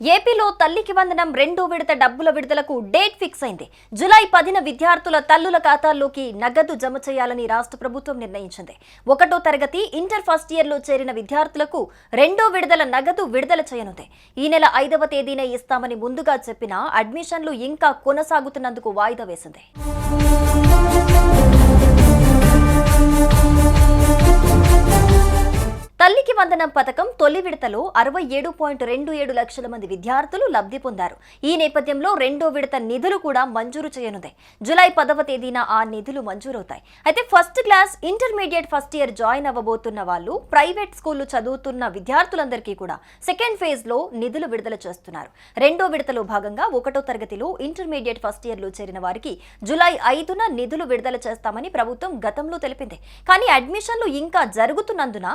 ఏపీలో తల్లికి వందనం రెండో విడత డబ్బుల విడుదలకు డేట్ ఫిక్స్ అయింది. జులై పదిన విద్యార్థుల తల్లుల ఖాతాల్లోకి నగదు జమ చేయాలని రాష్ట్ర ప్రభుత్వం నిర్ణయించింది. ఒకటో తరగతి ఇంటర్ ఫస్ట్ ఇయర్లో చేరిన విద్యార్థులకు రెండో విడుదల నగదు విడుదల చేయనుంది. ఈ నెల ఐదవ తేదీనే ఇస్తామని ముందుగా చెప్పినా అడ్మిషన్లు ఇంకా కొనసాగుతున్నందుకు వాయిదా వేసింది. తల్లికి పథకం తొలి విడతలో అరవై ఏడు పాయింట్ రెండు ఏడు లక్షల మంది విద్యార్థులు లబ్ధి పొందారు. ఈ నేపథ్యంలో రెండో విడత నిధులు కూడా మంజూరు చేయనుంది. జులై పదవ తేదీన ఆ నిధులు మంజూరవుతాయి. అయితే first class intermediate first year join అవ్వబోతున్న వాళ్ళు ప్రైవేట్ స్కూళ్ళు చదువుతున్న విద్యార్థులందరికీ కూడా సెకండ్ ఫేజ్లో నిధులు విడుదల చేస్తున్నారు. రెండో విడతలో భాగంగా ఒకటో తరగతిలో ఇంటర్మీడియట్ ఫస్ట్ ఇయర్లో చేరిన వారికి జులై ఐదున నిధులు విడుదల చేస్తామని ప్రభుత్వం గతంలో తెలిపింది. కానీ అడ్మిషన్లు ఇంకా జరుగుతున్నందున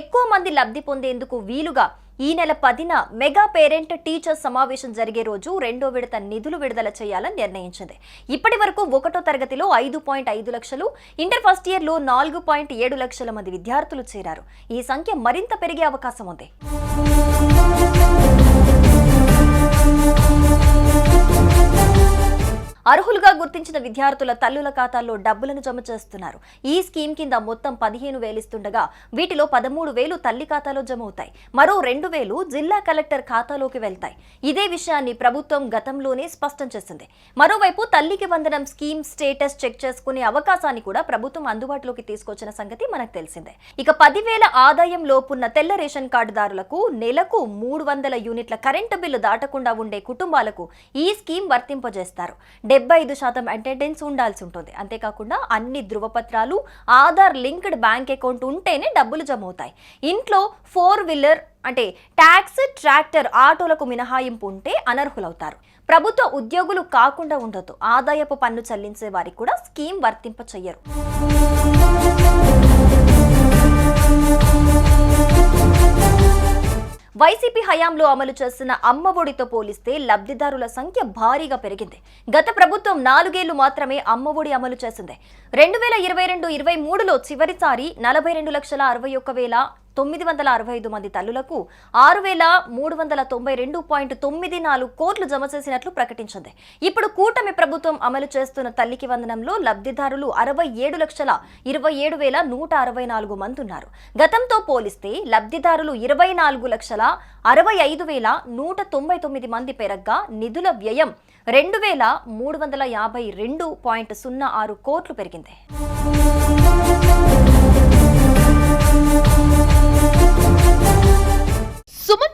ఎక్కువ మంది లబ్ధి పొందేందుకు వీలుగా ఈ నెల పదిన మెగా పేరెంట్ టీచర్స్ సమావేశం జరిగే రోజు రెండో విడత నిధులు విడుదల చేయాలని నిర్ణయించింది. ఇప్పటి వరకు ఒకటో తరగతిలో ఐదు పాయింట్ ఐదు లక్షలు ఇంటర్ ఫస్ట్ ఇయర్లో నాలుగు పాయింట్ ఏడు లక్షల మంది విద్యార్థులు చేరారు. ఈ సంఖ్య మరింత పెరిగే అవకాశం ఉంది. అర్హులుగా గుర్తించిన విద్యార్థుల తల్లుల ఖాతాల్లో డబ్బులను జమ చేస్తున్నారు. ఈ స్కీమ్ కింద మొత్తం పదిహేను వేలు ఇస్తుండగా వీటిలో పదమూడు వేలు తల్లి ఖాతాలో జమ అవుతాయి. మరో రెండు వేలు జిల్లా కలెక్టర్ ఖాతాలోకి వెళ్తాయి. ఇదే విషయాన్ని ప్రభుత్వం గతంలోనే స్పష్టం చేసింది. మరోవైపు తల్లికి వందనం స్కీమ్ స్టేటస్ చెక్ చేసుకునే అవకాశాన్ని కూడా ప్రభుత్వం అందుబాటులోకి తీసుకొచ్చిన సంగతి మనకు తెలిసిందే. ఇక పదివేల ఆదాయం లోపున్న తెల్ల రేషన్ కార్డుదారులకు నెలకు మూడు వందల యూనిట్ల కరెంటు బిల్లు దాటకుండా ఉండే కుటుంబాలకు ఈ స్కీమ్ వర్తింపజేస్తారు. డెబ్బై ఐదు శాతం అటెండెన్స్ ఉండాల్సి ఉంటుంది. అంతేకాకుండా అన్ని ధృవపత్రాలు ఆధార్ లింక్డ్ బ్యాంక్ అకౌంట్ ఉంటేనే డబ్బులు జమ అవుతాయి ఇంట్లో ఫోర్ వీలర్ అంటే ట్యాక్స్ ట్రాక్టర్ ఆటోలకు మినహాయింపు ఉంటే అనర్హులవుతారు. ప్రభుత్వ ఉద్యోగులు కాకుండా ఉండదు ఆదాయపు పన్ను చెల్లించే వారికి కూడా స్కీమ్ వర్తింప చెయ్యరు వైసీపీ హయాంలో అమలు చేస్తున్న అమ్మఒడితో పోలిస్తే లబ్ధిదారుల సంఖ్య భారీగా పెరిగింది. గత ప్రభుత్వం నాలుగేళ్ళు మాత్రమే అమ్మఒడి అమలు చేసింది. రెండు వేల ఇరవై రెండు ఇరవై మూడులో చివరిసారి నలభై రెండు లక్షల అరవై ఒక్క వేల తొమ్మిది వందల అరవై ఐదు మంది తల్లులకు ఆరు వేల మూడు వందల తొంభై రెండు పాయింట్ తొమ్మిది నాలుగు కోట్లు జమ చేసినట్లు ప్రకటించింది. ఇప్పుడు కూటమి ప్రభుత్వం అమలు చేస్తున్న తల్లికి వందనంలో లబ్ధిదారులు అరవై ఏడు లక్షల ఇరవై ఏడు వేల నూట అరవై నాలుగు మంది ఉన్నారు. గతంతో పోలిస్తే లబ్ధిదారులు ఇరవై నాలుగు లక్షల అరవై ఐదు వేల నూట తొంభై తొమ్మిది మంది పెరగ్గా నిధుల వ్యయం రెండు వేల మూడు వందల యాభై రెండు పాయింట్ సున్నా ఆరు కోట్లు పెరిగింది.